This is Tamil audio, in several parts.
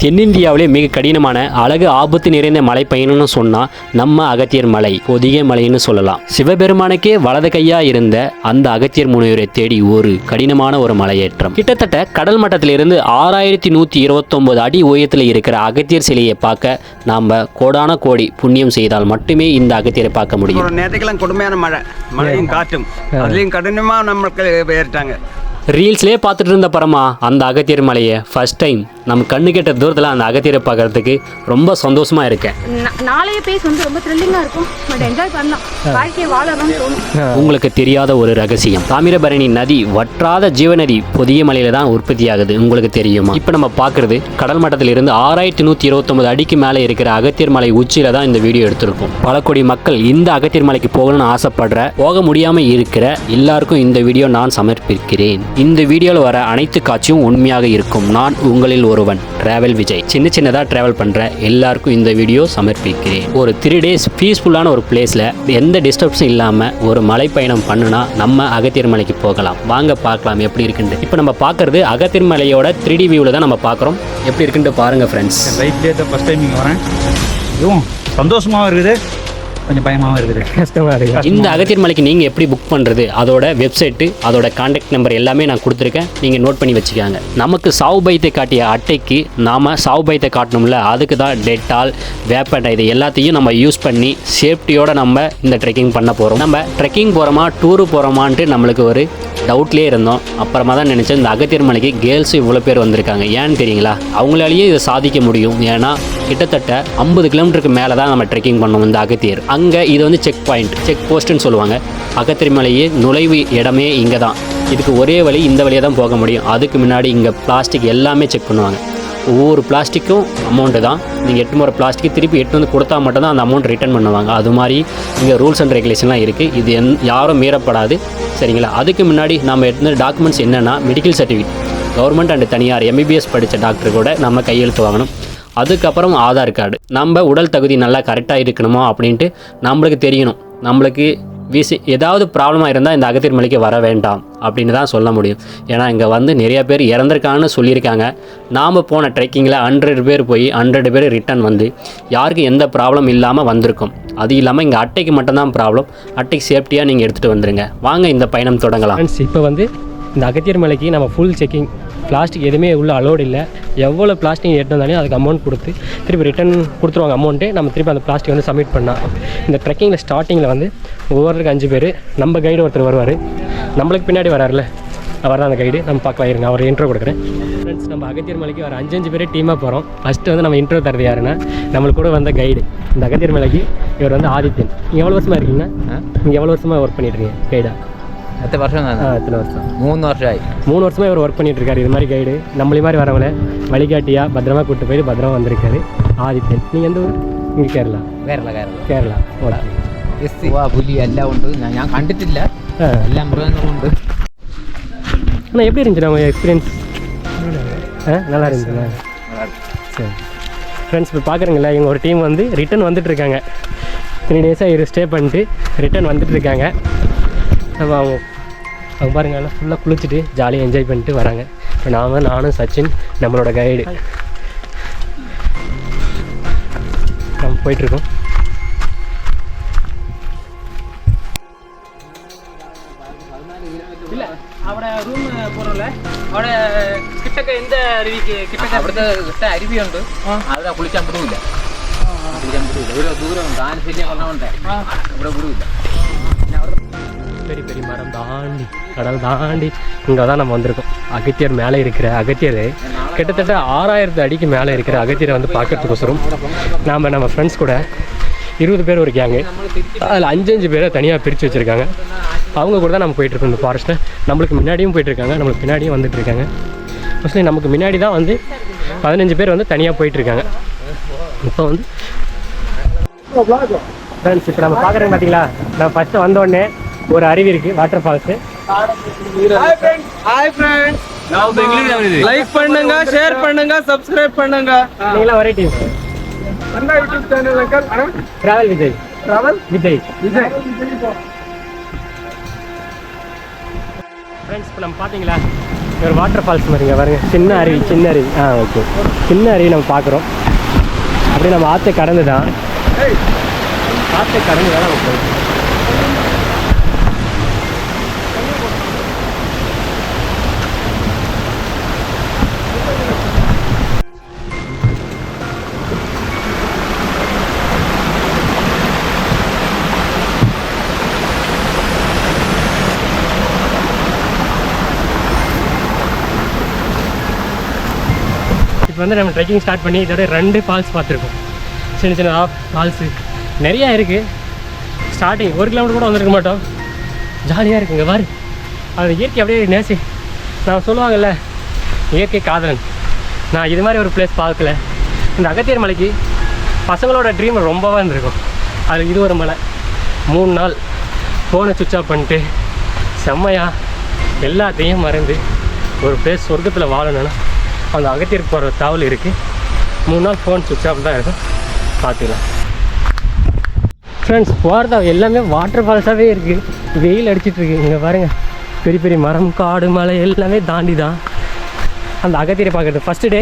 தென்னிந்தியாவிலே மிக கடினமான அழகு ஆபத்து நிறைந்த மலை பயணம்னு சொன்னால் நம்ம அகத்தியர் மலை பொதிகை மலைன்னு சொல்லலாம். சிவபெருமானுக்கே வலது கையா இருந்த அந்த அகத்தியர் முனிவரை தேடி ஒரு கடினமான ஒரு மலையேற்றம். கிட்டத்தட்ட கடல் மட்டத்திலிருந்து ஆறாயிரத்தி நூற்றி இருபத்தொம்போது அடி உயரத்தில் இருக்கிற அகத்தியர் சிலையை பார்க்க நாம் கோடான கோடி புண்ணியம் செய்தால் மட்டுமே இந்த அகத்தியரை பார்க்க முடியும். நேரத்துக்கெல்லாம் கொடுமையான மழை. மழையும் காற்றும். அதுலேயும் கடினமாக நம்மளுக்கு ஏறிட்டாங்க ரீல்ஸ்லேயே பார்த்துட்டு இருந்த பரமா அந்த அகத்தியர் மலையை? ஃபர்ஸ்ட் டைம் நம்ம கண்ணு கெட்ட தூரத்தில் அந்த அகத்தியரை பார்க்கறதுக்கு ரொம்ப சந்தோஷமாக இருக்கேன். நாளைய பேஸ் வந்து ரொம்ப த்ரில்லிங்காக இருக்கும். பட் என்ஜாய் பண்ணலாம். வாழ்க்கையை வாழணும்னு தோணும். உங்களுக்கு தெரியாத ஒரு ரகசியம். தாமிரபரணி நதி வற்றாத ஜீவநதி புதிய மலையில தான் உற்பத்தியாகுது. உங்களுக்கு தெரியுமா? இப்போ நம்ம பார்க்குறது கடல் மட்டத்திலிருந்து ஆறாயிரத்தி நூற்றி இருபத்தொம்பது அடிக்கு மேலே இருக்கிற அகத்தியர் மலை உச்சியில தான் இந்த வீடியோ எடுத்திருக்கோம். பல கோடி மக்கள் இந்த அகத்தியர் மலைக்கு போகணும்னு ஆசைப்படுற போக முடியாமல் இருக்கிற எல்லாருக்கும் இந்த வீடியோ நான் சமர்ப்பிக்கிறேன். இந்த வீடியோவில் வர அனைத்து காட்சியும் உண்மையாக இருக்கும். நான் உங்களில் ஒருவன். டிராவல் விஜய். சின்ன சின்னதாக டிராவல் பண்ணுற எல்லாருக்கும் இந்த வீடியோ சமர்ப்பிக்கிறேன். ஒரு த்ரீ டேஸ் பீஸ்ஃபுல்லான ஒரு பிளேஸில் எந்த டிஸ்டர்ப்ஸும் இல்லாமல் ஒரு மலை பயணம் பண்ணுனா நம்ம அகத்தியர் மலைக்கு போகலாம். வாங்க பார்க்கலாம் எப்படி இருக்குன்ட்டு. இப்போ நம்ம பார்க்குறது அகத்தியர் மலையோட த்ரீ டி வியூவில் தான் நம்ம பார்க்குறோம். எப்படி இருக்குன்ட்டு பாருங்கள் ஃப்ரெண்ட்ஸ் லைஃப்லேயே ஃபஸ்ட் டைம் வரேன். இதுவும் சந்தோஷமாகவும் இருக்குது. கொஞ்சம் பயமாகவும் இருக்குது. கஷ்டமாக இருக்குது இந்த அகத்தியர் மலைக்கு நீங்கள் எப்படி புக் பண்ணுறது அதோட வெப்சைட்டு அதோட காண்டாக்ட் நம்பர் எல்லாமே நான் கொடுத்துருக்கேன். நீங்கள் நோட் பண்ணி வச்சுக்காங்க. நமக்கு சாவு பயத்தை காட்டிய அட்டைக்கு நாம் சாவு பயத்தை காட்டணும்ல? அதுக்கு தான் டெட்டால் வேப்பண்டை இது எல்லாத்தையும் நம்ம யூஸ் பண்ணி சேஃப்டியோட நம்ம இந்த ட்ரெக்கிங் பண்ண போகிறோம் நம்ம ட்ரெக்கிங் போகிறோமா டூரு போகிறோமான்ட்டு நம்மளுக்கு ஒரு டவுட்லேயே இருந்தோம். அப்புறமா தான் நினச்சேன் இந்த அகத்தியர் மலைக்கு கேர்ள்ஸ் இவ்வளோ பேர் வந்திருக்காங்க. ஏன்னு தெரியுங்களா? அவங்களாலேயே இதை சாதிக்க முடியும். ஏன்னா கிட்டத்தட்ட ஐம்பது கிலோமீட்டருக்கு மேலே தான் நம்ம ட்ரெக்கிங் பண்ணோம் இந்த அகத்தியர். அங்கே இது வந்து செக் பாயிண்ட் செக் போஸ்ட்டுன்னு சொல்லுவாங்க. அகத்திரிமலையே நுழைவு இடமே இங்கே தான் இதுக்கு ஒரே வழி இந்த வழியாக தான் போக முடியும். அதுக்கு முன்னாடி இங்கே பிளாஸ்டிக் எல்லாமே செக் பண்ணுவாங்க. ஒவ்வொரு பிளாஸ்டிக்கும் அமௌண்ட்டு தான். நீங்கள் எட்டு முறை பிளாஸ்டிக்கு திருப்பி எட்டு வந்து கொடுத்தா மட்டும்தான் அந்த அமௌண்ட் ரிட்டர்ன் பண்ணுவாங்க. அது மாதிரி இங்கே ரூல்ஸ் அண்ட் ரெகுலேஷன்லாம் இருக்குது இது எந் யாரும் மீறப்படாது. சரிங்களா? அதுக்கு முன்னாடி நம்ம எடுத்த டாக்குமெண்ட்ஸ் என்னென்னா மெடிக்கல் சர்டிஃபிகேட் கவர்மெண்ட் அண்ட் தனியார் எம்பிபிஎஸ் படித்த டாக்டர் கூட நம்ம கையெழுத்து வாங்கணும். அதுக்கப்புறம் ஆதார் கார்டு நம்ம உடல் தகுதி நல்லா கரெக்டாக இருக்கணுமோ அப்படின்ட்டு நம்மளுக்கு தெரியணும். நம்மளுக்கு விசி ஏதாவது ப்ராப்ளமாக இருந்தால் இந்த அகத்தியர் மலைக்கு வர வேண்டாம் அப்படின்னு தான் சொல்ல முடியும். ஏன்னா இங்கே வந்து நிறைய பேர் இறந்துருக்காங்கன்னு சொல்லியிருக்காங்க. நாம் போன ட்ரெக்கிங்கில் ஹண்ட்ரட் பேர் போய் ஹண்ட்ரட் பேர் ரிட்டர்ன் வந்து யாருக்கும் எந்த ப்ராப்ளம் இல்லாமல் வந்திருக்கும். அது இல்லாமல் இங்கே அட்டைக்கு மட்டும்தான் ப்ராப்ளம் அட்டைக்கு சேஃப்டியாக நீங்கள் எடுத்துகிட்டு வந்துடுங்க வாங்க இந்த பயணம் தொடங்கலாம். இப்போ வந்து இந்த அகத்தியர் மலைக்கு நம்ம ஃபுல் செக்கிங் பிளாஸ்டிக் எதுவுமே உள்ள அலோடு இல்லை. எவ்வளோ பிளாஸ்டிக் எடுத்து வந்தாலும் அதுக்கு அமௌண்ட் கொடுத்து திருப்பி ரிட்டர்ன் கொடுத்துருவாங்க அமௌண்ட்டு நம்ம திருப்பி அந்த பிளாஸ்டிக் வந்து சப்மிட் பண்ணால் இந்த ட்ரெக்கிங்கில் ஸ்டார்டிங்கில் வந்து ஒவ்வொருத்தருக்கு அஞ்சு பேர் நம்ம கைடு ஒருத்தர் வருவார். நம்மளுக்கு பின்னாடி வராருல அவர் தான் அந்த கைடு நம்ம பார்க்கலாம் இருங்க அவர் இன்ட்ரோ கொடுக்குறேன். ஃப்ரெண்ட்ஸ் நம்ம அகத்தியர் மலைக்கு ஒரு அஞ்சு அஞ்சு பேர் டீமாக போகிறோம் ஃபஸ்ட்டு வந்து நம்ம இன்ட்ரோ தரது யாருன்னா நம்மளுக்கு கூட வந்த கைடு இந்த அகத்தியர் மலைக்கு இவர் வந்து ஆதித்யன். எவ்வளோ வருஷமாக இருக்கீங்க நீங்கள் எவ்வளோ வருஷமாக ஒர்க் பண்ணிட்டு இருக்கீங்க கைடா എത്ര വർഷം ஆ எத்தனை வருஷம் മൂന്ന് വർഷമായി மூணு வருஷமா இவர் ஒர்க் பண்ணிட்டு இருக்காரு இது மாதிரி கைடு நம்மளே மாதிரி வரவங்கள வழிகாட்டியா பத்திரமா கூட்டு போய் பத்திரமா வந்திருக்காரு ஆதித்யன் நீங்கள் எந்த ஊர் இங்கே கேரளா കേരള കേരള கேரளா ஓகே ഉവ്വ, പുലി എല്ലാം ഉണ്ട് ഞാൻ- ഞാൻ കണ്ടിട്ടില്ല ஆ എല്ലാം മൃഗങ്ങളും ഉണ്ട് அண்ணா எப்படி இருந்துச்சு நம்ம எக்ஸ்பீரியன்ஸ் ஆ நல்லா இருந்துச்சுண்ணா சரி ஃப்ரெண்ட்ஸ் இப்போ பார்க்குறீங்களா இவங்க ஒரு டீம் வந்து ரிட்டர்ன் வந்துட்டு இருக்காங்க த்ரீ டேஸாக இரு ஸ்டே பண்ணிட்டு ரிட்டர்ன் வந்துட்டு இருக்காங்க நம்ம அவங்க அவங்க பாருங்க எல்லாம் ஃபுல்லாக குளிச்சுட்டு ஜாலியாக என்ஜாய் பண்ணிட்டு வராங்க இப்போ நாம நானும் சச்சின் நம்மளோட கைடு நம்ம போயிட்டுருக்கோம் അവിടെ റൂം പോറല്ലേ അവിടെ കിട്ടൊക്കെ എന്ത് രീതിക്ക് അവിടുത്തെ ഇഷ്ട അരുവിയുണ്ട് അവിടെ കുളിക്കാൻ വിടൂല കുളിക്കാൻ വിടൂല ഒരു ദൂരം താനശല്യം കൊണ്ടോണ്ടേ ഇവിടെ വിടൂല பெரிய பெரிய மரம் தாண்டி கடல் தாண்டி இங்கே தான் நம்ம வந்திருக்கோம். அகத்தியர் மேலே இருக்கிற அகத்தியர் கிட்டத்தட்ட ஆறாயிரத்து அடிக்கு மேலே இருக்கிற அகத்தியரை வந்து பார்க்கறதுக்கோசரம் நாம் நம்ம ஃப்ரெண்ட்ஸ் கூட இருபது பேர் ஒரு கேங்கு அதில் அஞ்சு அஞ்சு பேரை தனியாக பிரித்து வச்சுருக்காங்க. அவங்க கூட தான் நம்ம போயிட்டுருக்கோம் இந்த ஃபாரஸ்ட்டில் நம்மளுக்கு முன்னாடியும் போயிட்டுருக்காங்க நம்மளுக்கு பின்னாடியும் வந்துட்டு இருக்காங்க. மோஸ்ட்லி நமக்கு முன்னாடி தான் வந்து பதினஞ்சு பேர் வந்து தனியாக போயிட்டுருக்காங்க இப்போ வந்து ஃப்ரெண்ட்ஸ் இப்போ நம்ம பார்க்குறோம் பார்த்தீங்களா நான் ஃபஸ்ட்டு வந்தோடனே ஒரு அருவி இருக்குது வாட்டர் ஃபால்ஸு லைக் பண்ணுங்க ஷேர் பண்ணுங்க சப்ஸ்கிரைப் பண்ணுங்க. நீங்களாம் ஒரே டீம் என்ன YouTube channel uncle travel Vijay travel Vijay Vijay friends இப்போ நம்ம பார்த்தீங்களா ஒரு வாட்டர் ஃபால்ஸ் மாதிரிங்க பாருங்க. சின்ன அருவி சின்ன அருவி. ஆ ஓகே சின்ன அருவி நம்ம பார்க்குறோம் அப்படியே நம்ம ஆற்றை கடந்து தான் ஆற்றை கடந்து தான் நம்ம போயிட்டு வந்து நம்ம ட்ரெக்கிங் ஸ்டார்ட் பண்ணி இதோட ரெண்டு ஃபால்ஸ் பார்த்துருக்கோம். சின்ன சின்ன ஃபால்ஸு நிறையா இருக்குது ஸ்டார்டிங் ஒரு கிலோமீட்டர் கூட வந்திருக்க மாட்டோம். ஜாலியாக இருக்குங்க பாரு. அது இயற்கை அப்படியே நேசி. நான் சொல்லுவாங்கல்ல இயற்கை காதலன். நான் இது மாதிரி ஒரு பிளேஸ் பார்க்கல. இந்த அகத்தியர் மலைக்கு பசங்களோட ட்ரீம் ரொம்பவாக இருந்திருக்கும். அது இது ஒரு மலை. மூணு நாள் ஃபோனை சுவிட்ச் ஆஃப் பண்ணிட்டு செம்மையாக எல்லாத்தையும் மறந்து ஒரு பிளேஸ் சொர்க்கத்தில் வாழணும்னா அந்த அகத்தியருக்கு போகிற தாவல் இருக்குது மூணு நாள் ஃபோன் சுவிட்ச் ஆஃப் தான் இருக்கும். பார்த்துக்கலாம். ஃப்ரெண்ட்ஸ் போகிறதா எல்லாமே வாட்டர் ஃபால்ஸாகவே இருக்குது வெயில் அடிச்சிட்ருக்கு இங்கே பாருங்கள் பெரிய பெரிய மரம் காடு மலை எல்லாமே தாண்டி தான் அந்த அகத்திரை பார்க்குறது. ஃபஸ்ட்டு டே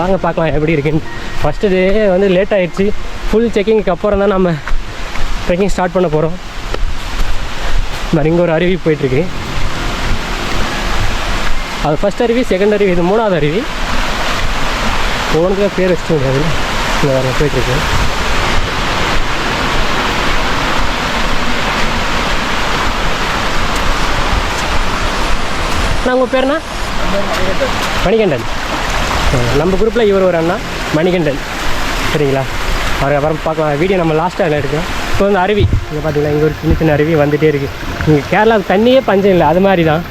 வாங்க பார்க்கலாம் எப்படி இருக்குன்னு. ஃபஸ்ட்டு டே வந்து லேட் ஆகிடுச்சு ஃபுல் செக்கிங்க்கு அப்புறம் தான் நம்ம ட்ரெக்கிங் ஸ்டார்ட் பண்ண போகிறோம் மாதிரி இங்கே ஒரு அருவி போயிட்டுருக்கு அது ஃபஸ்ட் அருவி செகண்ட் அருவி இது மூணாவது அருவி. ஒவ்வொன்றுக்கு பேர் வச்சுக்க முடியாது இங்கே வேறு போயிட்டுருக்கு. அண்ணா உங்கள் பேர்னா மணிகண்டன். நம்ம குரூப்பில் இவர் ஒரு அண்ணா மணிகண்டன். சரிங்களா? அவர் அப்புறம் பார்க்கலாம். வீடியோ நம்ம லாஸ்ட்டாக எடுக்கிறோம் இப்போ வந்து அருவி. இங்கே பார்த்தீங்களா இங்கே ஒரு சின்ன சின்ன அருவி வந்துகிட்டே இருக்குது இங்கே கேரளாவுக்கு தண்ணியே பஞ்சம் இல்லை. அது மாதிரி தான்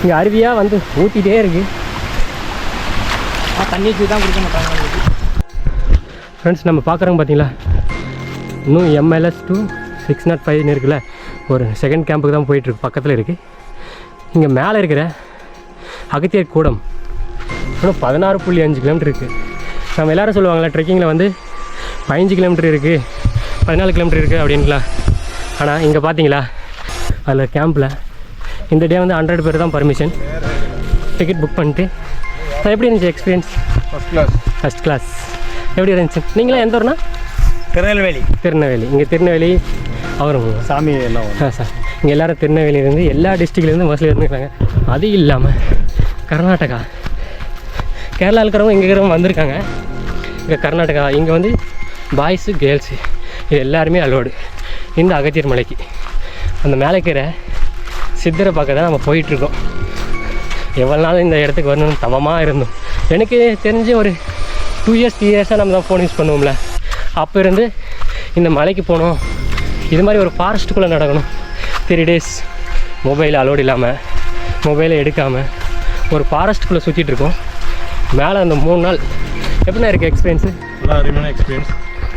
இங்கே அருவியாக வந்து ஊற்றிட்டே இருக்குது தண்ணி தான் குடிக்க மாட்டாங்க. ஃப்ரெண்ட்ஸ் நம்ம பார்க்குறோங்க பார்த்தீங்களா இன்னும் எம்எல்எஸ் டூ சிக்ஸ் நாட் ஃபைவ்னு இருக்குல்ல ஒரு செகண்ட் கேம்புக்கு தான் போயிட்டுருக்கு பக்கத்தில் இருக்குது இங்கே மேலே இருக்கிற அகத்தியர் கூடம் இன்னும் பதினாறு புள்ளி அஞ்சு கிலோமீட்டர் இருக்குது நம்ம எல்லாரும் சொல்லுவாங்களே ட்ரெக்கிங்கில் வந்து பதினஞ்சு கிலோமீட்டர் இருக்குது பதினாலு கிலோமீட்டர் இருக்குது அப்படின்லாம் ஆனால் இங்கே பார்த்தீங்களா அதில் கேம்பில் இந்த டே வந்து ஹண்ட்ரட் பேர் தான் பர்மிஷன் டிக்கெட் புக் பண்ணிட்டு அது எப்படி இருந்துச்சு experience first class first class எப்படி இருந்துச்சு? நீங்களாம் எந்த ஊர்னா? திருநெல்வேலி. திருநெல்வேலி. இங்கே திருநெல்வேலி அவரும் சாமி எல்லாம் ஆ சார் இங்கே எல்லாரும் திருநெல்வேலியிலேருந்து எல்லா டிஸ்ட்ரிக்ட்லேருந்து மோஸ்ட்லி இருந்துருக்காங்க. அது இல்லாமல் கர்நாடகா. கேரளா இருக்கிறவங்க இங்கே இருக்கிறவங்க வந்திருக்காங்க. இங்கே கர்நாடகா இங்கே வந்து பாய்ஸு கேர்ள்ஸு இது எல்லாருமே அலோடு இந்த அகத்தியர் மலைக்கு. அந்த மேலேக்கிற சித்தரை பார்க்க தான் நம்ம போயிட்டுருக்கோம். எவ்வளோ நாள் இந்த இடத்துக்கு வரணும்னு தவமாக இருந்தோம். எனக்கு தெரிஞ்சு ஒரு டூ இயர்ஸ் த்ரீ இயர்ஸாக நம்ம தான் ஃபோன் யூஸ் பண்ணுவோம்ல. அப்போ இருந்து இந்த மலைக்கு போகணும் இது மாதிரி ஒரு ஃபாரஸ்ட்டுக்குள்ளே நடக்கணும். த்ரீ டேஸ் மொபைல் அலோடு இல்லாமல் மொபைலை எடுக்காமல் ஒரு ஃபாரஸ்ட்டுக்குள்ளே சுற்றிட்டு இருக்கோம். மேலே அந்த மூணு நாள். எப்படிண்ணா இருக்குது எக்ஸ்பீரியன்ஸு நல்லா அருமையான எக்ஸ்பீரியன்ஸ்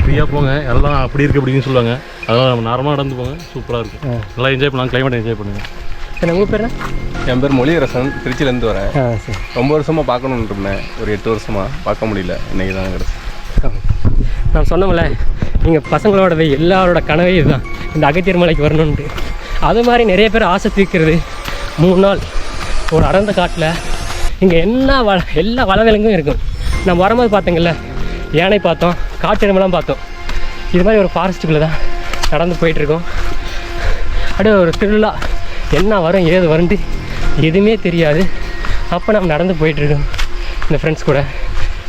ஃப்ரீயாக போங்க. எல்லாம் அப்படி இருக்கு அப்படின்னு சொல்லுவாங்க. அதெல்லாம் நம்ம நார்மலாக நடந்து போங்க. சூப்பராக இருக்கும் நல்லா என்ஜாய் பண்ணலாம். கிளைமேட் என்ஜாய் பண்ணுங்கள் சரி உங்கள் பேர் என் பேர் மொழியரசன். திருச்சியிலேருந்து வரேன். ரொம்ப வருஷமாக பார்க்கணுன்னு இருந்தேன். ஒரு எட்டு வருஷமாக பார்க்க முடியல. இன்னைக்கு தான் கிடச்சி. நான் சொன்னோம்ல நீங்கள் பசங்களோட எல்லாரோட கனவே இதுதான். இந்த அகத்தியர் மலைக்கு வரணுன்ட்டு அது மாதிரி நிறைய பேர் ஆசை தீர்க்கிறது. மூணு நாள் ஒரு அடர்ந்த காட்டில் இங்கே என்ன வள எல்லா வளவிலங்கும் இருக்கும். நம்ம வரும்போது பார்த்தீங்கல்ல யானை பார்த்தோம் காட்டெருமெல்லாம் பார்த்தோம். இது மாதிரி ஒரு ஃபாரஸ்ட்டுக்குள்ளே தான் நடந்து போயிட்டுருக்கோம். அப்படியே ஒரு திருவிழா என்ன வரும் ஏது வரும்ட்டு எதுவுமே தெரியாது. அப்போ நம்ம நடந்து போயிட்டுருக்கோம். இந்த ஃப்ரெண்ட்ஸ் கூட.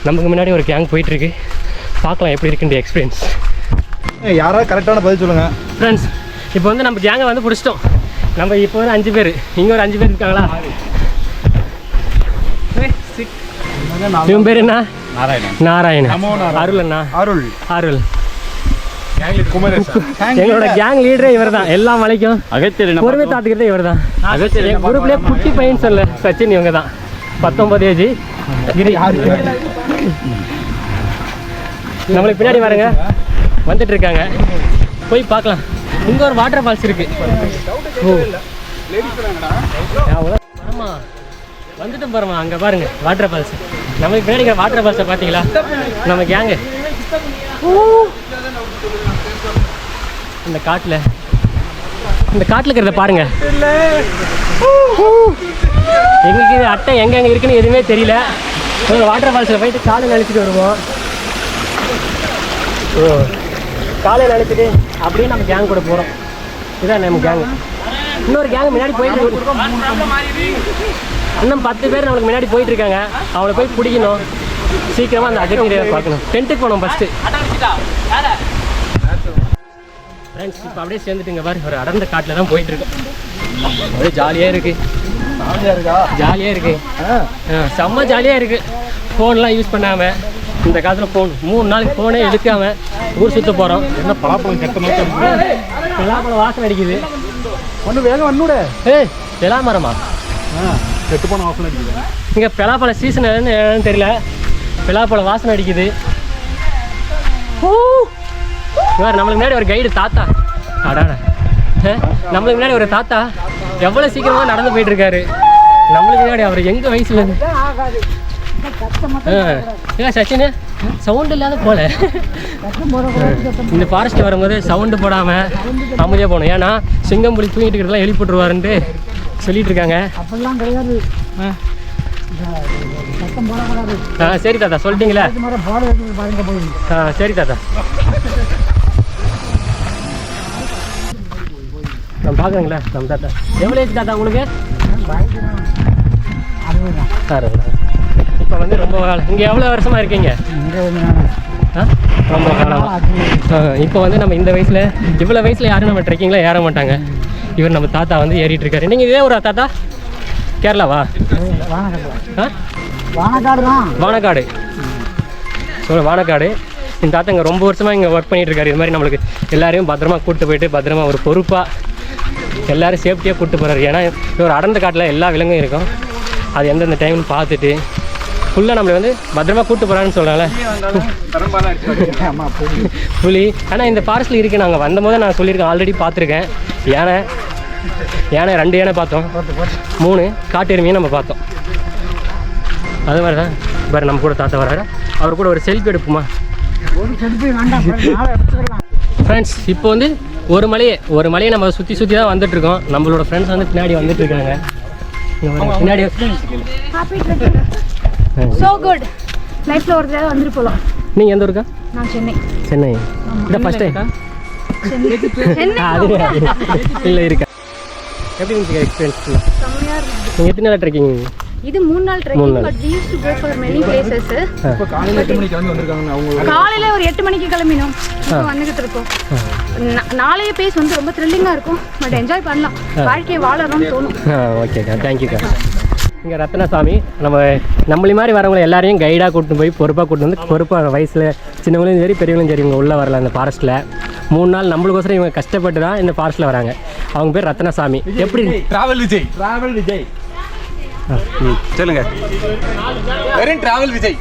நமக்கு முன்னாடி ஒரு கேங் போயிட்டுருக்கு. பார்க்கலாம் எப்படி இருக்குன்ற எக்ஸ்பீரியன்ஸ் யாராவது கரெக்டான பதில் சொல்லுங்க. ஃப்ரெண்ட்ஸ் இப்போ வந்து நம்ம கேங்கை வந்து பிடிச்சிட்டோம். நம்ம இப்போ வந்து அஞ்சு பேர். இங்கே ஒரு அஞ்சு பேர் இருக்காங்களா? இவன் பேர் என்ன? நாராயணன். நாராயணன். அருள் அண்ணா. அருள். அருள். எங்களோட கேங் லீடரே இவர் தான் எல்லா மலைக்கும் அகத்தியர் பொறுமை தாத்துக்கிறதே இவர் தான் என் குரூப்லேயே குட்டி பையன் சொல்ல. சச்சின் இவங்க தான் பத்தொன்பது ஏஜ். கிரி. நம்மளுக்கு பின்னாடி பாருங்க. வந்துட்டு இருக்காங்க போய் பார்க்கலாம். இங்க ஒரு வாட்டர் ஃபால்ஸ் இருக்கு. ஓ. அவ்வளோ. ஆமா. வந்துட்டும் பாருமா அங்க பாருங்க. வாட்டர் ஃபால்ஸ் நமக்கு பின்னாடி வாட்டர் ஃபால்ஸை பார்த்தீங்களா நம்ம கேங்கு இந்த காட்டில் இந்த காட்டில் இருக்கிறத பாருங்க. எங்களுக்கு இது அட்டை எங்க எங்க இருக்குன்னு எதுவுமே தெரியல. ஒரு வாட்டர் ஃபால்ஸில் போயிட்டு காலை நினச்சிட்டு வருவோம். ஓ காலை நினச்சிட்டு அப்படியே நம்ம கேங் கூட போகிறோம் இதான் நம்ம கேங் இன்னொரு கேங் முன்னாடி போயிட்டு இன்னும் பத்து பேர் நம்மளுக்கு முன்னாடி போயிட்டு இருக்காங்க அவளை போய் பிடிக்கணும். சீக்கிரமாக அந்த அகத்தியை பார்க்கணும். டென்ட்டுக்கு போகணும் ஃபஸ்ட்டு ஃப்ரெண்ட்ஸ் இப்போ அப்படியே சேர்ந்துட்டுங்க பாரு. ஒரு அடர்ந்த காட்டில் தான் போயிட்டு இருக்கோம் அப்படியே ஜாலியாக இருக்கு. ஜாலியாக இருக்கு. ஆ, செம்ம ஜாலியாக இருக்கு. ஃபோன்லாம் யூஸ் பண்ணாம. இந்த காலத்தில் ஃபோன் மூணு நாளைக்கு ஃபோனே எடுக்காம ஊர் சுத்த போகிறோம் என்ன பலாப்பழம் கெட்ட பலாப்பழம் வாசனை அடிக்குது. ஒன்று வேகம் வந்தூட ஏய் பெலா மரமா கெட்டு போன வாசனை அடிக்குது. இங்கே பலாப்பழ சீசன் என்னன்னு தெரியல. பலாப்பழம் வாசனை அடிக்குது! இவர் நம்மளுக்கு முன்னாடி ஒரு கைடு தாத்தா. அடாடா. நம்மளுக்கு முன்னாடி ஒரு தாத்தா எவ்வளோ சீக்கிரமாக நடந்து போயிட்டு இருக்காரு நம்மளுக்கு முன்னாடி அவர் எங்க வயசுல இருந்து சச்சின் சவுண்ட் இல்லாத போல. இந்த ஃபாரஸ்ட் வரும்போது சவுண்டு போடாமல் அமைதியாக போகணும். ஏன்னா சிங்கம் புலி தூங்கிட்டு இருக்கிறதெல்லாம் எழுப்பிட்டுருவாருன்ட்டு சொல்லிட்டு இருக்காங்க ஆ. சரி தாத்தா சொல்லிட்டீங்களே? ஆ சரி தாத்தா. நான் பார்க்குறேங்களா? நம்ம தாத்தா. எவ்வளோ ஏஜ் தாத்தா உங்களுக்கு? அறுபதா இப்போ வந்து ரொம்ப காலம். இங்கே எவ்வளோ வருஷமாக இருக்கீங்க? ரொம்ப காலம்? இப்போ வந்து நம்ம இந்த வயசில் இவ்வளோ வயசில் யாரும் நம்ம ட்ரெக்கிங்கில் ஏற மாட்டாங்க. இவர் நம்ம தாத்தா வந்து ஏறிட்டு இருக்காரு. நீங்கள் இதே ஒரு தாத்தா? கேரளாவா? ஆ? வானக்காடு. தான் வானக்காடு. இந்த தாத்தா இங்கே ரொம்ப வருஷமாக இங்கே ஒர்க் பண்ணிட்டு இருக்காரு. இது மாதிரி நம்மளுக்கு எல்லாரையும் பத்திரமா கூப்பிட்டு போயிட்டு பத்திரமா ஒரு பொறுப்பாக எல்லாரும் சேஃப்டியாக கூப்பிட்டு போகிறாரு ஏன்னா இது ஒரு அடர்ந்த காட்டில் எல்லா விலங்கும் இருக்கும். அது எந்தெந்த டைம்னு பார்த்துட்டு ஃபுல்லாக நம்மளை வந்து பத்திரமா கூப்பிட்டு போகிறான்னு சொல்கிறாங்களே புலி. ஆனால் இந்த ஃபாரஸ்ட்டில் இருக்கு நாங்கள் வந்தபோது நான் சொல்லியிருக்கேன். ஆல்ரெடி பார்த்துருக்கேன். யானை. யானை ரெண்டு யானை பார்த்தோம். மூணு. காட்டு எருமையும் நம்ம பார்த்தோம். அது மாதிரி தான். பாரு நம்ம கூட தாத்தா வராரு அவர் கூட ஒரு செல்ஃபி எடுப்புமா? ஃப்ரெண்ட்ஸ் இப்போ வந்து ஒரு மலையை ஒரு மலையை நம்ம சுற்றி சுற்றி தான் வந்துட்டு இருக்கோம். நம்மளோட ஃப்ரெண்ட்ஸ் வந்து பின்னாடி வந்துட்டு இருக்காங்க. பின்னாடி. ஸோ குட் லைஃப்பில் ஒரு தடவை வந்துட்டு போகலாம் நீங்கள் எந்த ஊருக்கா? நான் சென்னை. சென்னை. இந்த ஃபஸ்ட் டைம் இல்லை இருக்கா? எப்படி இருந்துச்சு எக்ஸ்பீரியன்ஸ் செம்மையாக இருந்தது நீங்கள் எத்தனை நாள் ட்ரெக்கிங் இது மூணு நாள் trekking. But we used to go for many places இப்போ காலையில் எட்டு மணிக்கு கிளம்பி வந்திருக்காங்க அவங்க காலையில ஒரு எட்டு மணிக்கு கிளம்பினோம். இப்போ வந்துகிட்டு இருக்கோம். நாளைய பேஸ் வந்து ரொம்ப த்ரில்லிங்காக இருக்கும் பட் என்ஜாய் பண்ணலாம். வாழ்க்கையை வாழணும்னு தோணும். ஆ ஓகேக்கா தேங்க்யூக்கா இங்கே ரத்னசாமி நம்ம நம்மளி மாதிரி வரவங்களை எல்லாரையும் கைடாக கூட்டிட்டு போய் பொறுப்பாக கூட்டிட்டு வந்து பொறுப்பாக வயசில் சின்னவங்களும் சரி பெரியவங்களும் சரி இவங்க உள்ளே வரல இந்த ஃபாரஸ்ட்டில் மூணு நாள் நம்மளுக்கோசரம் இவங்க கஷ்டப்பட்டு தான் இந்த ஃபாரஸ்ட்டில் வராங்க. அவங்க பேர் ரத்னசாமி. எப்படி டிராவல் விஜய். டிராவல் விஜய். சொல்லுங்க. வெறும் டிராவல் விஜய்.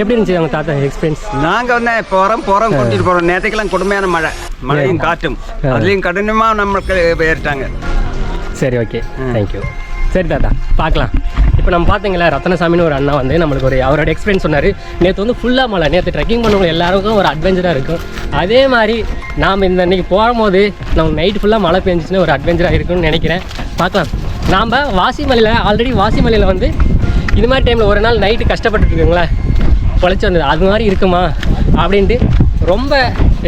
எப்படி இருந்துச்சு அவங்க தாத்தா எக்ஸ்பீரியன்ஸ் நாங்க வந்து போறோம் போறோம் கூட்டிட்டு போறோம். நேற்றுக்கெல்லாம் கொடுமையான மழை. மழையும் காற்றும். அதுலயும் கடினமா நம்மளுக்கு ஏறிட்டாங்க. சரி ஓகே தேங்க்யூ சரி தாத்தா பார்க்கலாம். இப்போ நம்ம பார்த்தீங்களா ரத்னசாமின்னு ஒரு அண்ணா வந்து நம்மளுக்கு ஒரு அவரோட எக்ஸ்பீரியன்ஸ் சொன்னார். நேற்று வந்து ஃபுல்லாக மழை. நேற்று ட்ரெக்கிங் பண்ணவங்க எல்லாருக்கும் ஒரு அட்வென்ச்சராக இருக்கும். அதே மாதிரி நாம் இந்த அன்றைக்கி போகும்போது நம்ம நைட் ஃபுல்லாக மழை பெஞ்சிச்சுன்னா ஒரு அட்வென்ச்சராக இருக்கும்னு நினைக்கிறேன். பார்க்கலாம். நாம் வாசிமலையில் ஆல்ரெடி வாசிமலையில் வந்து இது மாதிரி டைமில் ஒரு நாள் நைட்டு கஷ்டப்பட்டுருக்குங்களா பொழைச்சி வந்தது. அது மாதிரி இருக்குமா? அப்படின்ட்டு ரொம்ப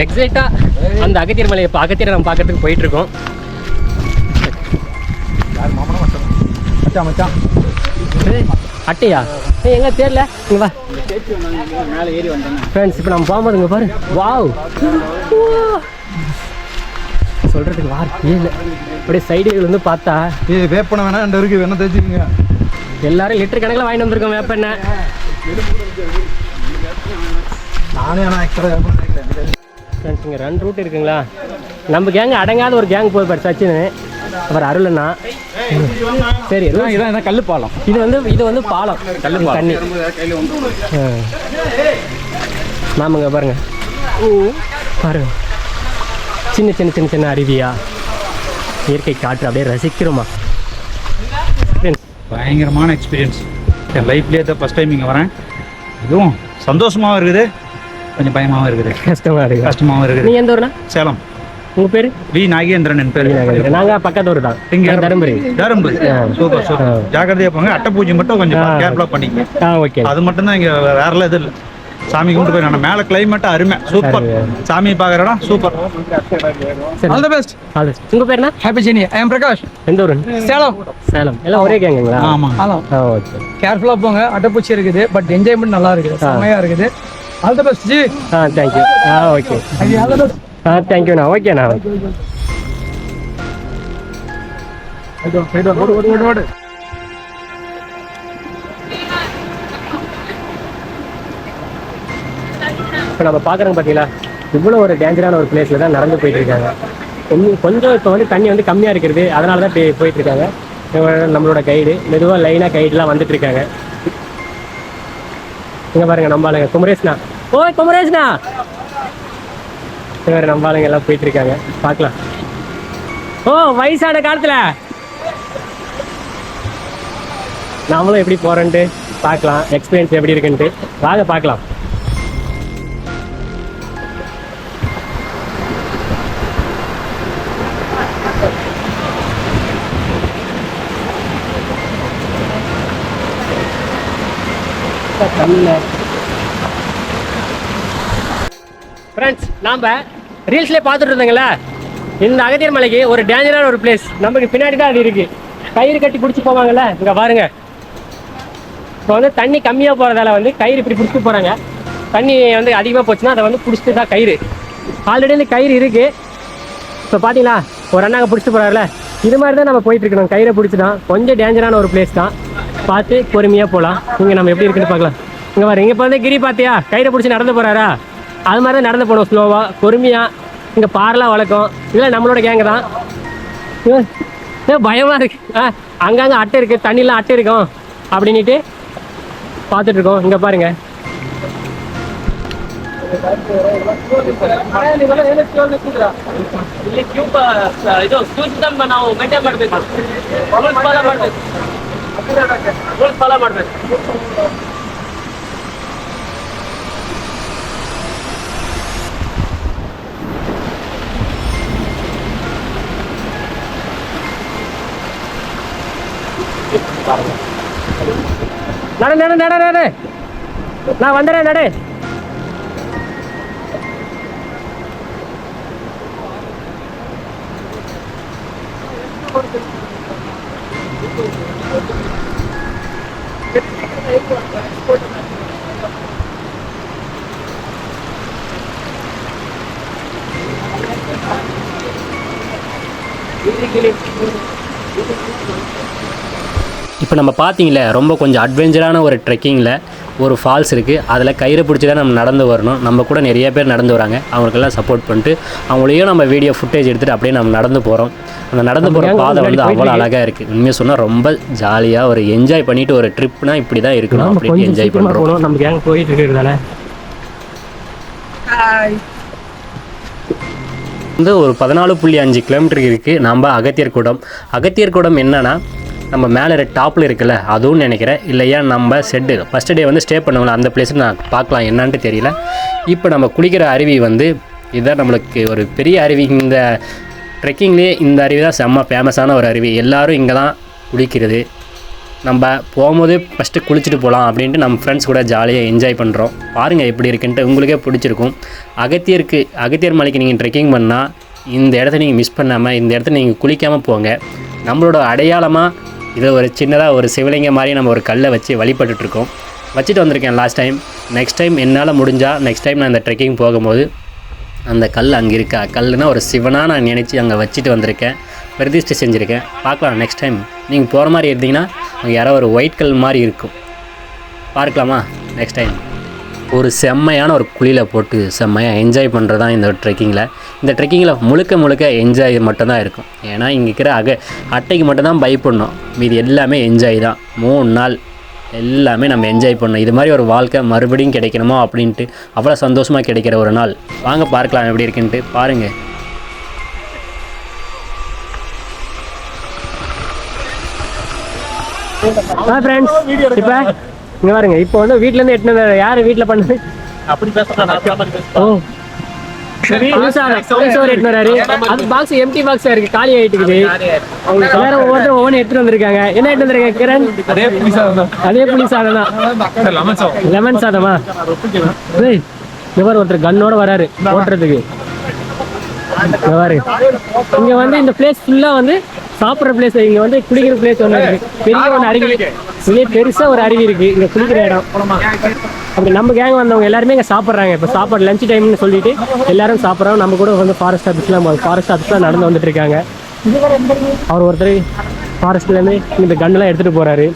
எக்ஸைட்டாக அந்த அகத்தியர் மலையை அகத்தியரை நம்ம பார்க்கறதுக்கு போயிட்டுருக்கோம் மச்சான் மச்சான். அட்டையா? ஏய், எங்க தெரியல இங்க வா. மேலே ஏறி வந்தாங்க ஃப்ரெண்ட்ஸ் இப்போ நம்ம போகும்போது இங்க பாரு. வாவ் சொல்றதுக்கு வார்த்தையே இல்லை. அப்படியே சைடுகள் வந்து பார்த்தா ஏ வேப்பனை வேணா ரெண்டு இருக்கு வேணா தேய்ச்சிக்கங்க. எல்லாரும் லிட்டர் கணக்கில் வாங்கிட்டு வந்திருக்கோம் வேப்பெண்ணெய் நானே ஆனால் எக்ஸ்ட்ரா ஃப்ரெண்ட்ஸ் இங்கே ரெண்டு ரூட் இருக்குங்களா? நம்ம கேங் அடங்காத ஒரு கேங் போய் பாரு சச்சின். அவர் அருளண்ணா சரி இதான் இதான் கல்லு பாலம். இது வந்து இது வந்து பாலம். கல்லு தண்ணி. நாமங்க பாருங்க. பாருங்க. சின்ன சின்ன சின்ன சின்ன அருவியா? இயற்கை காற்று அப்படியே ரசிக்கிறோமா? பயங்கரமான எக்ஸ்பீரியன்ஸ் என் லைஃப்லேயே தான் ஃபஸ்ட் டைம் இங்கே வரேன். இதுவும் சந்தோஷமாகவும் இருக்குது கொஞ்சம் பயமாகவும் இருக்குது. கஷ்டமா இருக்கு. கஷ்டமாகவும் இருக்குது. நீங்க எந்த ஊர்னா சேலம். உங்கள் பேர்? வி நாகேந்திரன் என் பேர். நாங்கள் பக்கத்தூர் தான். இங்க தருமபுரி. தரும்பு super super. ஜாக்கிரதையா போங்க. அட்டை பூஜை மட்டும் கொஞ்சம் ஆ. கேர்ஃபுல்லாக பண்ணிக்கங்க. ஆ ஓகே. அது மட்டும் தான் இங்க வேற இது இல்லை. சாமி கும்பிட்டு போயிடணும் மேல கிளைமேட் அருமை. சூப்பர். சாமி பாக்குற இடம் super. All the best all உங்கள் பேர்னா? Happy Jenny I am Prakash எந்த ஊர் சேலம். சேலம். எல்லாம் ஒரே கேங்குங்களா? ஆமா. ஓகே. கேர்ஃபுல்லாக போங்க. அட்டைப்பூச்சி இருக்குது. பட் என்ஜாய்மெண்ட் நல்லா இருக்குது. செம்மையாக இருக்குது. All the best ji. Ah thank you ah okay. All the best ah தேங்க்யூண்ணா ஓகேண்ணா இப்போ நம்ம பார்க்குறோங்க பார்த்தீங்களா இவ்வளோ ஒரு டேஞ்சரான ஒரு பிளேஸில் தான் நடந்து போயிட்டு இருக்காங்க. கொஞ்சம் கொஞ்சம் இப்போ வந்து தண்ணி வந்து கம்மியாக இருக்கிறது. அதனால தான் போய் போயிட்டு இருக்காங்க. இவங்க நம்மளோட கைடு மெதுவாக லைனாக கைடுலாம் வந்துட்டு இருக்காங்க. இங்க பாருங்க நம்ம ஆளுங்க. குமரேஷ்னா ஓய் குமரேஷ்னா இவர் நம்ம ஆளுங்க எல்லாம் போயிட்டு இருக்காங்க. பார்க்கலாம். ஓ வயசான காலத்துல. நாமளும் எப்படி போகிறோன்ட்டு பார்க்கலாம். எக்ஸ்பீரியன்ஸ் எப்படி இருக்குன்ட்டு. வாங்க பார்க்கலாம். ஃப்ரெண்ட்ஸ் நாம் ரீல்ஸ்லேயே பார்த்துட்டு இருந்தோங்களா இந்த அகதியர் மலைக்கு ஒரு டேஞ்சரான ஒரு பிளேஸ் நமக்கு பின்னாடி தான் அது இருக்குது கயிறு கட்டி பிடிச்சி போவாங்கல்ல? இங்கே பாருங்க. இப்போ வந்து தண்ணி கம்மியாக போகிறதால வந்து கயிறு இப்படி பிடிச்சி போகிறாங்க தண்ணி வந்து அதிகமாக போச்சுன்னா அதை வந்து பிடிச்சிட்டு தான் கயிறு. ஆல்ரெடி இந்த கயிறு இருக்குது இப்போ பார்த்தீங்களா ஒரு அண்ணாங்க பிடிச்சிட்டு போகிறாருல இது மாதிரி தான் நம்ம போயிட்டு இருக்கணும். கயிறை பிடிச்சி தான். கொஞ்சம் டேஞ்சரான ஒரு பிளேஸ் தான். பார்த்து பொறுமையாக போகலாம் இங்கே நம்ம எப்படி இருக்குன்னு பார்க்கலாம். இங்கே பாரு இங்கே இப்போ வந்து கிரி பார்த்தியா கயிறை பிடிச்சி நடந்து போகிறாரா அது மாதிரி தான் நடந்து போகணும் ஸ்லோவாக பொறுமையாக இங்கே பாரெலாம் வளர்க்கும் இல்லை நம்மளோட கேங்க தான் ஏ, ஏ பயமாக இருக்கு ஆ அங்கங்கே அட்டை இருக்குது தண்ணிலாம் அட்டை இருக்கும் அப்படின்ட்டு பார்த்துட்டு இருக்கோம் இங்கே பாருங்க ಇಲ್ಲಿ ಕ್ಯೂ ಇದು ಕ್ಯೂ ಸಿಸ್ಟಮ್ ನಾವು ಮೇಂಟೈನ್ ಮಾಡಬೇಕು ರೂಲ್ಸ್ ಫಾಲೋ ಮಾಡಬೇಕು ರೂಲ್ಸ್ ಫಾಲೋ ಮಾಡಬೇಕು நட நட நட நட நான் வந்துடுறேன் நடு. இப்போ நம்ம பார்த்தீங்களே ரொம்ப கொஞ்சம் அட்வென்ச்சரான ஒரு ட்ரெக்கிங்கில் ஒரு ஃபால்ஸ் இருக்குது அதில் கயிறு பிடிச்சி தான் நம்ம நடந்து வரணும். நம்ம கூட நிறைய பேர் நடந்து வராங்க. அவங்களுக்கெல்லாம் சப்போர்ட் பண்ணிட்டு அவங்களையும் நம்ம வீடியோ ஃபுட்டேஜ் எடுத்துகிட்டு அப்படியே நம்ம நடந்து போகிறோம் அந்த நடந்து போகிற பாதை வந்து அவ்வளோ இருக்கு. அழகாக இருக்குது உண்மையாக சொன்னால் ரொம்ப ஜாலியாக ஒரு என்ஜாய் பண்ணிட்டு ஒரு ட்ரிப்னா இப்படி தான் இருக்கணும். நம்ம அப்படி கொஞ்சம் என்ஜாய் பண்ணுறோம் நம்ம கேங் போயிட்டு இருக்கிறதால? வந்து ஒரு பதினாலு புள்ளி அஞ்சு கிலோமீட்டர் இருக்குது நம்ம அகத்தியர் கூடம். அகத்தியர் கூடம் என்னன்னா நம்ம மேலே டாப்பில் இருக்குல்ல அதுவும் நினைக்கிறேன். இல்லையா நம்ம செட்டு ஃபஸ்ட் டே வந்து ஸ்டே பண்ணுவோம்ல அந்த பிளேஸ் நான் பார்க்கலாம். என்னான்ட்டு தெரியல. இப்போ நம்ம குளிக்கிற அருவி வந்து இதுதான் நம்மளுக்கு ஒரு பெரிய அருவி. இந்த ட்ரெக்கிங்லேயே இந்த அருவி தான் செம்ம ஃபேமஸான ஒரு அருவி. எல்லோரும் இங்கே தான் குளிக்கிறது. நம்ம போகும்போது ஃபஸ்ட்டு குளிச்சுட்டு போகலாம் அப்படின்ட்டு நம்ம ஃப்ரெண்ட்ஸ் கூட ஜாலியாக என்ஜாய் பண்ணுறோம் பாருங்கள் எப்படி இருக்குன்ட்டு உங்களுக்கே பிடிச்சிருக்கும். அகத்தியருக்கு அகத்தியர் மலைக்கு நீங்கள் ட்ரெக்கிங் பண்ணால் இந்த இடத்த நீங்கள் மிஸ் பண்ணாமல் இந்த இடத்த நீங்கள் குளிக்காமல் போங்க. நம்மளோட அடையாளமாக இது ஒரு சின்னதாக ஒரு சிவலிங்கம் மாதிரி நம்ம ஒரு கல்லை வச்சு வழிபட்டுட்ருக்கோம். வச்சுட்டு வந்திருக்கேன் லாஸ்ட் டைம் நெக்ஸ்ட் டைம் என்னால் முடிஞ்சால் நெக்ஸ்ட் டைம் நான் இந்த ட்ரெக்கிங் போகும்போது அந்த கல் அங்கே இருக்கா? கல்லுனா ஒரு சிவனாக நான் நினச்சி அங்கே வச்சுட்டு வந்திருக்கேன். பிரதிஷ்டை செஞ்சுருக்கேன். பார்க்கலாம் நெக்ஸ்ட் டைம் நீங்கள் போகிற மாதிரி இருந்தீங்கன்னா அங்கே யாரோ ஒரு ஒயிட் கல் மாதிரி இருக்கும். பார்க்கலாமா? நெக்ஸ்ட் டைம் ஒரு செம்மையான ஒரு குழியில் போட்டு செம்மையாக என்ஜாய் பண்ணுறது தான் இந்த ட்ரெக்கிங்கில் இந்த ட்ரெக்கிங்கில் முழுக்க முழுக்க என்ஜாய் மட்டும்தான் இருக்கும். ஏன்னா இங்கே இருக்கிற அக அட்டைக்கு மட்டும்தான் பயப்படணும். மீதி எல்லாமே என்ஜாய் தான். மூணு நாள் எல்லாமே நம்ம என்ஜாய் பண்ணோம் இது மாதிரி ஒரு வாழ்க்கை மறுபடியும் கிடைக்கணுமோ அப்படின்ட்டு அவ்வளோ சந்தோஷமாக கிடைக்கிற ஒரு நாள். வாங்க பார்க்கலாம் எப்படி இருக்குன்ட்டு. பாருங்கள் ஃப்ரெண்ட்ஸ் இப்போ இங்கே பாருங்க இப்போ வந்து வீட்டிலேருந்து எட்டுனது யார் வீட்டில் பண்ணது? அப்படி அது பாக்ஸ் எம்டி பாக்ஸாக இருக்குது. காலி இருக்குது எல்லாரும் ஒவ்வொருத்தரும் ஒவ்வொன்றும் எடுத்துட்டு வந்திருக்காங்க. என்ன எடுத்து வந்திருக்காங்க கிரண்? அதே புளி சாதம் தான். அதே புளி சாதம் தான். லெமன் சாதம். மாதிரி ஒருத்தர் கன்னோட வராரு ஓட்டுறதுக்கு. இங்க வந்து இந்த பிளேஸ் ஃபுல்லா வந்து சாப்பிட்ற பிளேஸ் இங்க வந்து குளிக்கிற பிளேஸ் ஒன்று இருக்கு. பெரிய ஒன்று அருவி. வெளியே பெருசா ஒரு அருவி இருக்கு. இங்க குளிக்கிற இடம். அப்படி நம்ம கேங் வந்தவங்க எல்லாருமே இங்க சாப்பிட்றாங்க. இப்போ சாப்பாடு லஞ்ச் டைம்னு சொல்லிட்டு எல்லாரும் சாப்பிட்றோம். நம்ம கூட வந்து ஃபாரஸ்ட் ஆஃபீஸ்லாம் ஃபாரஸ்ட் ஆஃபீஸ்லாம் நடந்து வந்துட்டு இருக்காங்க. அவர் ஒருத்தர் ஃபாரஸ்ட்லேருந்து இந்த கன்னெல்லாம் எடுத்துகிட்டு போகிறாரு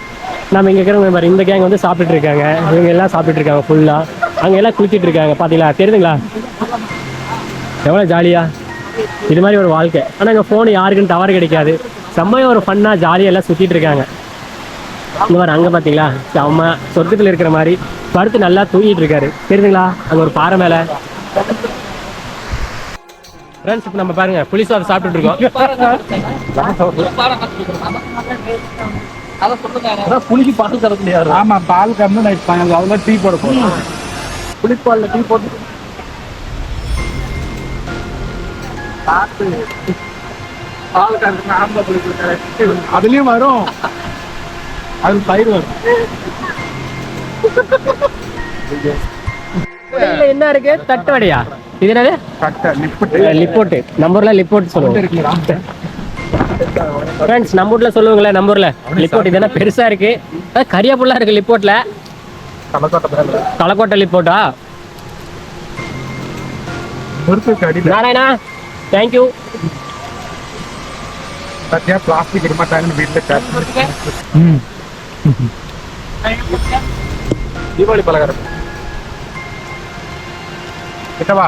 நம்ம இங்கே இருக்கிறவங்க பாரு இந்த கேங் வந்து சாப்பிட்டுட்டு இருக்காங்க. இவங்க எல்லாம் சாப்பிட்டுட்டு இருக்காங்க ஃபுல்லாக அங்கே எல்லாம் குளிச்சிட்டு இருக்காங்க. பார்த்தீங்களா தெரியுதுங்களா? எவ்வளோ ஜாலியாக இது மாதிரி ஒரு வாழ்க்கை. ஆனால் இங்கே ஃபோன் யாருக்குன்னு டவர் கிடைக்காது. செம்மையாக ஒரு ஃபன்னாக ஜாலியாக எல்லாம் சுற்றிட்டு இருக்காங்க. இந்த மாதிரி அங்கே பார்த்தீங்களா செம்ம சொர்க்கத்தில் இருக்கிற மாதிரி படுத்து நல்லா தூங்கிட்டு இருக்காரு. தெரியுதுங்களா? அங்கே ஒரு பாறை மேலே. ஃப்ரெண்ட்ஸ் இப்போ நம்ம பாருங்க புளிஸ் அதை சாப்பிட்டுட்டு இருக்கோம். புளிக்கு பால் கறந்து ஆமா பால் கறந்து நைட் அதெல்லாம் டீ போட போறோம். புளிப்பால்ல டீ போட்டு அதுலயும் வரும். அது பயிர் வரும். என்ன இருக்கு? தட்டு வடையா இது என்னது? லிப்போட்டு. நம்பர்ல லிப்போட் சொல்லுவோம். ஃப்ரெண்ட்ஸ் நம்ம ஊர்ல சொல்லுவாங்களே நம்ம ஊர்ல. லிப்போட் இது என்ன பெருசா இருக்கு? அஹ் கரியாப்புல்லா இருக்கு லிப்போட்ல தலைக்கோட்டை தலைக்கோட்டை லிப்போட்டா? நாராயணா? தேங்க்யூ பிளாஸ்டிக் இருக்க மாட்டாங்கன்னு வீட்டுல தீபாவளி பலகாரம் கிட்டவா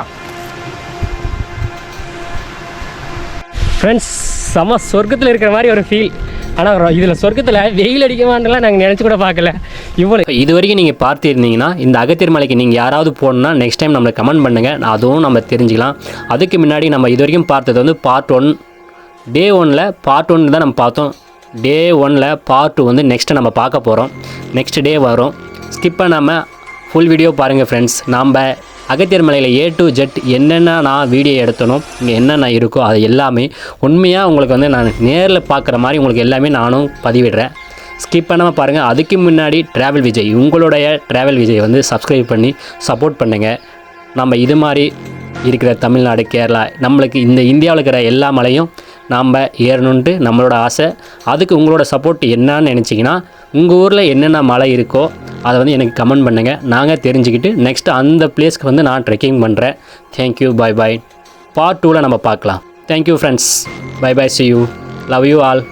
ஃப்ரெண்ட்ஸ் செம சொர்க்கத்தில் இருக்கிற மாதிரி ஒரு ஃபீல் ஆனால் இதில் சொர்க்கத்தில் வெயில் அடிக்குமான்லாம் நாங்கள் நினச்சி கூட பார்க்கல. இவ்வளோ இது வரைக்கும் நீங்கள் பார்த்துருந்தீங்கன்னா இந்த அகத்தியர் மலைக்கு நீங்கள் யாராவது போகணுன்னா நெக்ஸ்ட் டைம் நம்மளை கமெண்ட் பண்ணுங்கள் அதுவும் நம்ம தெரிஞ்சுக்கலாம். அதுக்கு முன்னாடி நம்ம இது வரைக்கும் பார்த்தது வந்து பார்ட் ஒன் டே ஒனில் பார்ட் ஒன் தான் நம்ம பார்த்தோம். டே ஒனில் பார்ட் டூ வந்து நெக்ஸ்ட்டு நம்ம பார்க்க போகிறோம் நெக்ஸ்ட் டே வரும். ஸ்கிப் பண்ணாமல் ஃபுல் வீடியோ பாருங்கள் ஃப்ரெண்ட்ஸ் நாம் அகத்தியர் மலையில் ஏ டு ஜெட் என்னென்ன நான் வீடியோ எடுத்தனோ இங்கே என்னென்ன இருக்கோ அது எல்லாமே உண்மையாக உங்களுக்கு வந்து நான் நேரில் பார்க்குற மாதிரி உங்களுக்கு எல்லாமே நானும் பதிவிடுறேன். ஸ்கிப் பண்ணாமல் பாருங்கள் அதுக்கு முன்னாடி ட்ராவல் விஜய் உங்களுடைய ட்ராவல் விஜய் வந்து சப்ஸ்கிரைப் பண்ணி சப்போர்ட் பண்ணுங்கள் நம்ம இது மாதிரி இருக்கிற தமிழ்நாடு கேரளா நம்மளுக்கு இந்த இந்தியாவில் இருக்கிற எல்லா மலையும் நாம் ஏறணுன்ட்டு நம்மளோட ஆசை. அதுக்கு உங்களோட சப்போர்ட் என்னான்னு நினச்சிங்கன்னா உங்கள் ஊரில் என்னென்ன மலை இருக்கோ அதை வந்து எனக்கு கமெண்ட் பண்ணுங்கள் நாங்கள் தெரிஞ்சுக்கிட்டு நெக்ஸ்ட் அந்த பிளேஸ்க்கு வந்து நான் ட்ரெக்கிங் பண்ணுறேன் தேங்க்யூ பை பாய் பார்ட் டூவில் நம்ம பார்க்கலாம். Thank you friends bye bye see you love you all